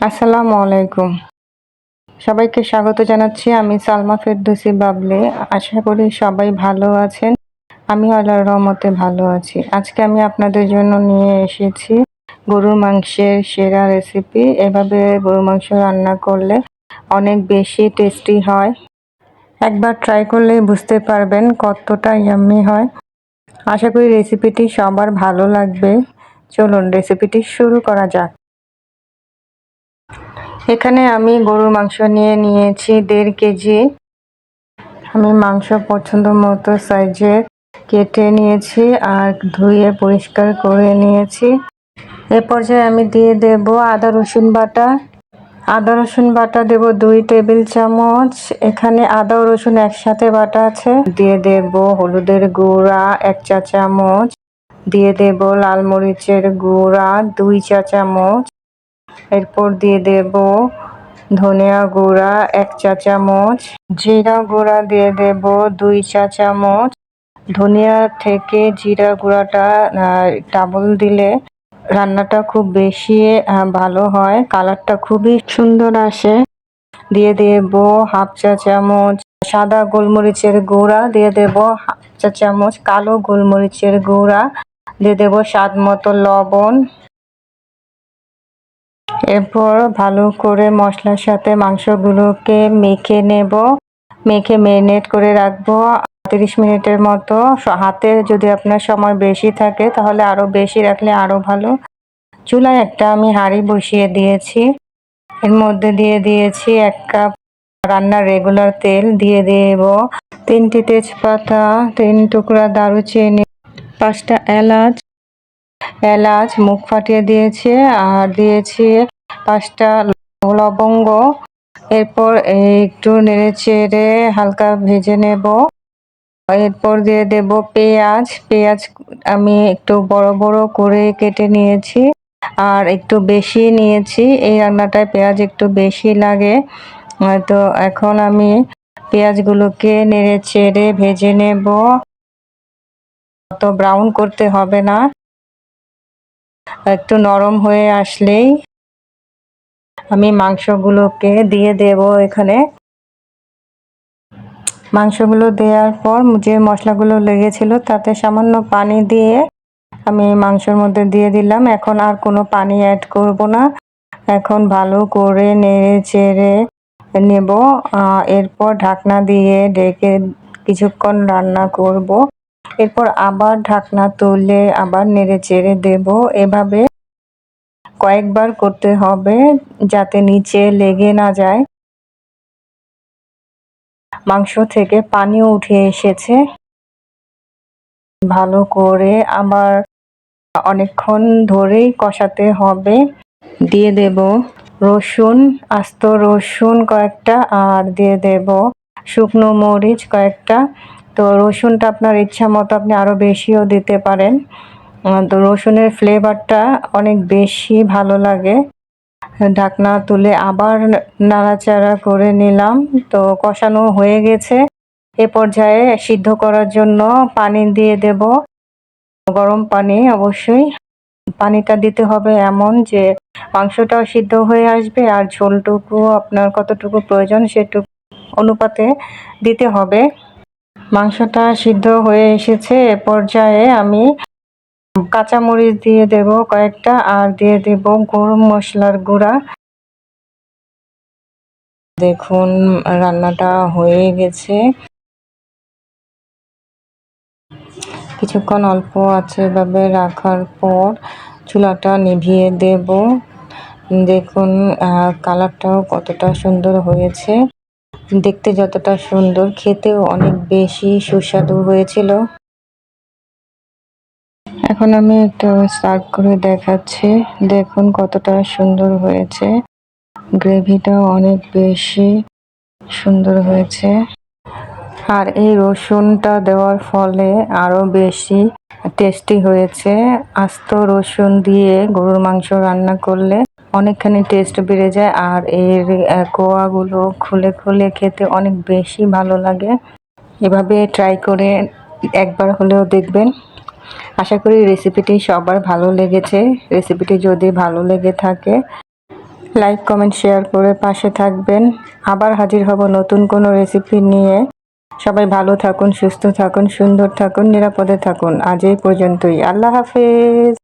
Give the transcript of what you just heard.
আসসালামু আলাইকুম। সবাইকে স্বাগত জানাচ্ছি। আমি সালমা ফেরদৌসি বাবলে। আশা করি সবাই ভালো আছেন। আমি আল্লাহর রহমতে ভালো আছি। আজকে আমি আপনাদের জন্য নিয়ে এসেছি গরুর মাংসের সেরা রেসিপি এভাবে গরুর মাংস রান্না করলে অনেক বেশি টেস্টি হয়। একবার ট্রাই করলে বুঝতে পারবেন কতটা ইয়াম্মি হয়। আশা করি রেসিপিটি সবার ভালো লাগবে। চলুন রেসিপিটি শুরু করা যাক। এখানে আমি গরুর মাংস নিয়ে নিয়েছি দেড় কেজি। আমি মাংস পছন্দ মতো সাইজের কেটে নিয়েছি আর ধুয়ে পরিষ্কার করে নিয়েছি। এ পর্যায়ে আমি দিয়ে দেব আদা, রসুন বাটা। আদা, রসুন বাটা দেব দুই টেবিল চামচ। এখানে আদা রসুন একসাথে বাটা আছে। দিয়ে দেব হলুদের গুঁড়া এক চা চামচ। দিয়ে দেব লাল মরিচের গুঁড়া দুই চা চামচ। এরপর দিয়ে দেব ধনিয়া গুঁড়া এক চা চামচ। জিরা গুঁড়া দিয়ে দেব দুই চা চামচ। ধনিয়া থেকে জিরা গুঁড়াটা ডাবল দিলে রান্নাটা খুব বেশি ভালো হয়। কালারটা খুবই সুন্দর আসে। দিয়ে দেব হাফ চা চামচ সাদা গোলমরিচের গুঁড়া। দিয়ে দেব হাফ চা চামচ কালো গোলমরিচের গুঁড়া। দিয়ে দেব স্বাদ মতো লবণ। এরপর ভালো করে মশলার সাথে মাংসগুলোকে মেখে নেব। মেখে ম্যারিনেট করে রাখব। তিরিশ মিনিটের মতো। হাতে যদি আপনার সময় বেশি থাকে তাহলে আরও বেশি রাখলে আরও ভালো। চুলায় একটা আমি হাঁড়ি বসিয়ে দিয়েছি। এর মধ্যে দিয়ে দিয়েছি এক কাপ রান্নার রেগুলার তেল দিয়ে দেব। তিনটি তেজপাতা, তিন টুকরা দারুচিনি, পাঁচটা এলাচ। এলাচ, মুখ ফাটিয়ে দিয়েছে। আর দিয়েছি পাঁচটা লবঙ্গ। এরপর একটু নেড়ে চেড়ে হালকা ভেজে নেব। এরপর দিয়ে দেব পেঁয়াজ। পেঁয়াজ আমি একটু বড় বড় করে কেটে নিয়েছি আর একটু বেশি নিয়েছি। এই রান্নাটায় পেঁয়াজ একটু বেশি লাগে। তো এখন আমি পেঁয়াজগুলোকে নেড়ে চেড়ে ভেজে নেব। তো ব্রাউন করতে হবে না। একটু নরম হয়ে আসলেই আমি মাংসগুলোকে দিয়ে দেব এখানে। মাংসগুলো দেওয়ার পর যে মশলাগুলো লেগেছিল, তাতে সামান্য পানি দিয়ে আমি মাংসের মধ্যে দিয়ে দিলাম। এখন আর কোনো পানি অ্যাড করব না। এখন ভালো করে নেড়ে চেড়ে নেব। এরপর ঢাকনা দিয়ে ডেকে কিছুক্ষণ রান্না করব। এরপর আবার ঢাকনা তুলে আবার নেড়ে চেড়ে দেব। এভাবে কয়েকবার করতে হবে যাতে নিচে লেগে না যায়। মাংস থেকে পানিও উঠে এসেছে। ভালো করে আবার অনেকক্ষণ ধরেই কষাতে হবে। দিয়ে দেব রসুন, আস্ত রসুন কয়েকটা আর দিয়ে দেব শুকনো মরিচ কয়েকটা। তো রসুনটা আপনার ইচ্ছা মতো আপনি আরও বেশিও দিতে পারেন। তো রসুনের ফ্লেভারটা অনেক বেশি ভালো লাগে। ঢাকনা তুলে আবার নাড়াচাড়া করে নিলাম। তো কষানো হয়ে গেছে। এ পর্যায়ে সিদ্ধ করার জন্য পানি দিয়ে দেব। গরম পানি অবশ্যই। পানিটা দিতে হবে এমন যে মাংসটাও সিদ্ধ হয়ে আসবে আর ঝোলটুকু আপনার কতটুকু প্রয়োজন সেটুকু অনুপাতে দিতে হবে। মাংসটা সিদ্ধ হয়ে এসেছে। এ পর্যায়ে আমি কাঁচামরিচ দিয়ে দেব কয়েকটা আর দিয়ে দেব গরম মশলার গুঁড়া। দেখুন, রান্নাটা হয়ে গেছে। কিছুক্ষণ অল্প আছে এভাবে রাখার পর চুলাটা নিভিয়ে দেব। দেখুন কালারটাও কতটা সুন্দর হয়েছে। দেখতে যতটা সুন্দর, খেতেও অনেক বেশি সুস্বাদু হয়েছিল। এখন আমি একটু সার্ভ করে দেখাচ্ছি। দেখুন কতটা সুন্দর হয়েছে। গ্রেভিটাও অনেক বেশি সুন্দর হয়েছে। আর এই রসুনটা দেওয়ার ফলে আরও বেশি টেস্টি হয়েছে। আস্ত রসুন দিয়ে গরুর মাংস রান্না করলে অনেকখানি টেস্ট বেড়ে যায়। আর এর কোয়াগুলো খুলে খুলে খেতে অনেক বেশি ভালো লাগে। এভাবে ট্রাই করে একবার হলেও দেখবেন। আশা করি রেসিপিটি সবার ভালো লেগেছে। রেসিপিটি যদি ভালো লেগে থাকে লাইক কমেন্ট শেয়ার করে পাশে থাকবেন। আবার হাজির হব নতুন কোনো রেসিপি নিয়ে। সবাই ভালো থাকুন, সুস্থ থাকুন, সুন্দর থাকুন, নিরাপদে থাকুন। আজ এই পর্যন্তই। আল্লাহ হাফেজ।